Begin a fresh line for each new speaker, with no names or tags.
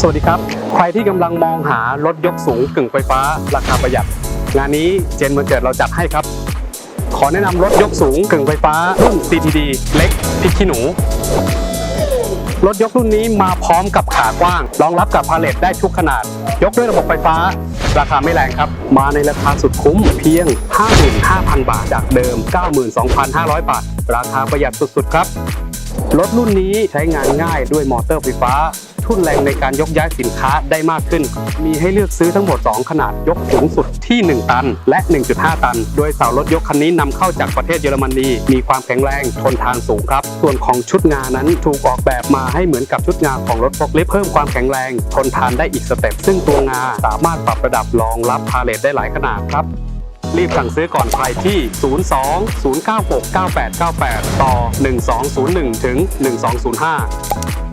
สวัสดีครับ ใครที่กำลังมองหารถยกสูงกึ่งไฟฟ้า ราคาประหยัด งานนี้เจนวันเกิดเราจัดให้ครับ ขอแนะนำรถยกสูงกึ่งไฟฟ้ารุ่น CTD เล็กพริกขี้หนู รถยกรุ่นนี้มาพร้อมกับขากว้าง รองรับกับพาเลทได้ทุกขนาด ยกด้วยระบบไฟฟ้า ราคาไม่แรงครับ มาในราคาสุดคุ้มเพียง 55,000 บาทจากเดิม 92,500 บาท ราคาประหยัดสุดๆครับรถรุ่นนี้ใช้งานง่ายด้วยมอเตอร์ไฟฟ้า ทุ่นแรงในการยกย้ายสินค้าได้มากขึ้น มีให้เลือกซื้อทั้งหมด 2 ขนาดยกสูงสุดที่ 1 ตัน และ 1.5 ตัน โดยเสารถยกคันนี้นำเข้าจากประเทศเยอรมนี มีความแข็งแรงทนทานสูงครับ ส่วนของชุดงานนั้นถูกออกแบบมาให้เหมือนกับชุดงานของรถฟอกลิฟเพิ่มความแข็งแรง ทนทานได้อีกสเต็ปซึ่งตัวงาสามารถปรับระดับรองรับพาเลทได้หลายขนาดครับรีบสั่งซื้อก่อนใครที่ 02 096 9898 ต่อ 1201 ถึง 1205